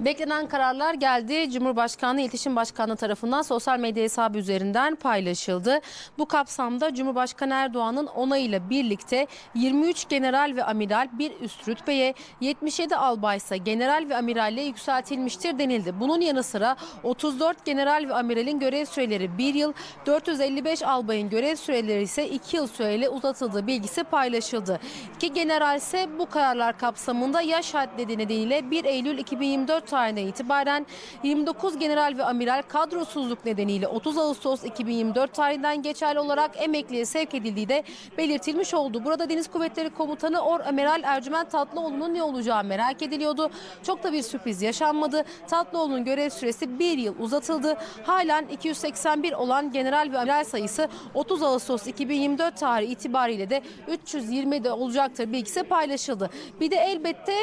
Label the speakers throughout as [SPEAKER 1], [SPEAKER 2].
[SPEAKER 1] Beklenen kararlar geldi. Cumhurbaşkanlığı İletişim Başkanlığı tarafından sosyal medya hesabı üzerinden paylaşıldı. Bu kapsamda Cumhurbaşkanı Erdoğan'ın onayıyla birlikte 23 general ve amiral bir üst rütbeye 77 albaysa general ve amiralle yükseltilmiştir denildi. Bunun yanı sıra 34 general ve amiralin görev süreleri 1 yıl, 455 albayın görev süreleri ise 2 yıl süreyle uzatıldığı bilgisi paylaşıldı. İki general ise bu kararlar kapsamında yaş haddi nedeniyle 1 Eylül 2024 tarihinden itibaren 29 general ve amiral kadrosuzluk nedeniyle 30 Ağustos 2024 tarihinden geçerli olarak emekliye sevk edildiği de belirtilmiş oldu. Burada Deniz Kuvvetleri Komutanı Or Amiral Ercüment Tatlıoğlu'nun ne olacağı merak ediliyordu. Çok da bir sürpriz yaşanmadı. Tatlıoğlu'nun görev süresi bir yıl uzatıldı. Halen 281 olan general ve amiral sayısı 30 Ağustos 2024 tarihi itibariyle de 320'de olacaktır bilgisi paylaşıldı. Bir de elbette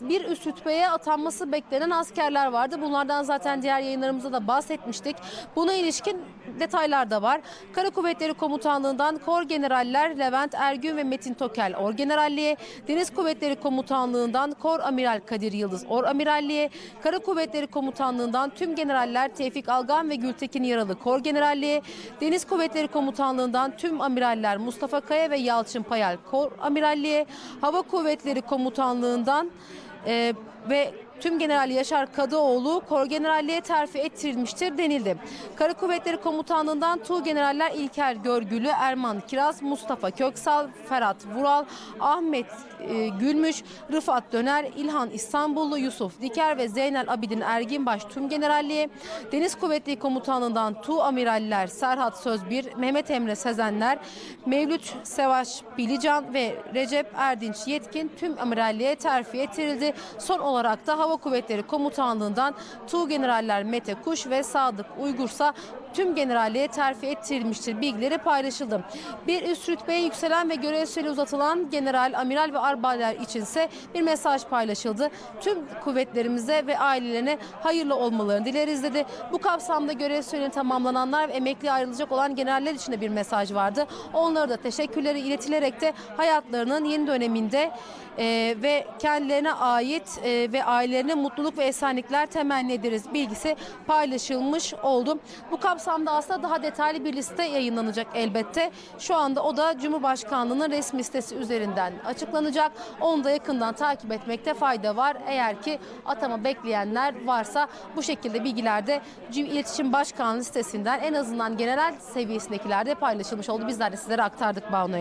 [SPEAKER 1] bir üst rütbeye atanması beklenen askerler vardı. Bunlardan zaten diğer yayınlarımızda da bahsetmiştik. Buna ilişkin detaylar da var. Kara Kuvvetleri Komutanlığı'ndan Kor Generaller Levent Ergün ve Metin Tokel Orgeneralliğe, Deniz Kuvvetleri Komutanlığı'ndan Kor Amiral Kadir Yıldız Oramiralliğe, Kara Kuvvetleri Komutanlığı'ndan tüm generaller Tevfik Algan ve Gültekin Yaralı Kor Generalliğe, Deniz Kuvvetleri Komutanlığı'ndan tüm amiraller Mustafa Kaya ve Yalçın Payal Kor Amiralliğe, Hava Kuvvetleri Komutanlığı'ndan e, ve Tüm General Yaşar Kadıoğlu Kor Generalliğe terfi ettirilmiştir denildi. Kara Kuvvetleri Komutanlığı'ndan Tuğ Generaller İlker Görgülü, Erman Kiraz, Mustafa Köksal, Ferhat Vural, Ahmet e, Gülmüş, Rıfat Döner, İlhan İstanbullu, Yusuf Diker ve Zeynel Abidin Erginbaş Tüm Generalliğe, Deniz Kuvvetleri Komutanlığı'ndan Tu Amiraller Serhat Sözbir, Mehmet Emre Sezenler, Mevlüt Sevaş Bilican ve Recep Erdinç Yetkin tüm amiralliğe terfi ettirildi. Son olarak da Kuvvetleri Komutanlığı'ndan Tu Generaller Mete Kuş ve Sadık Uygursa tüm generalliğe terfi ettirilmiştir bilgileri paylaşıldı. Bir üst rütbeye yükselen ve görev süreli uzatılan general, amiral ve arbaler içinse bir mesaj paylaşıldı. Tüm kuvvetlerimize ve ailelerine hayırlı olmalarını dileriz dedi. Bu kapsamda görev süreli tamamlananlar ve emekli ayrılacak olan generaller için de bir mesaj vardı. Onlara da teşekkürleri iletilerek de hayatlarının yeni döneminde e, ve kendilerine ait e, ve ailelerine mutluluk ve esenlikler temenni ederiz bilgisi paylaşılmış oldu. Bu kapsamda aslında daha detaylı bir liste yayınlanacak elbette. Şu anda o da Cumhurbaşkanlığı'nın resmi sitesi üzerinden açıklanacak. Onu da yakından takip etmekte fayda var. Eğer ki atama bekleyenler varsa bu şekilde bilgiler de İletişim Başkanlığı sitesinden en azından general seviyesindekilerde paylaşılmış oldu. Bizler de sizlere aktardık Banu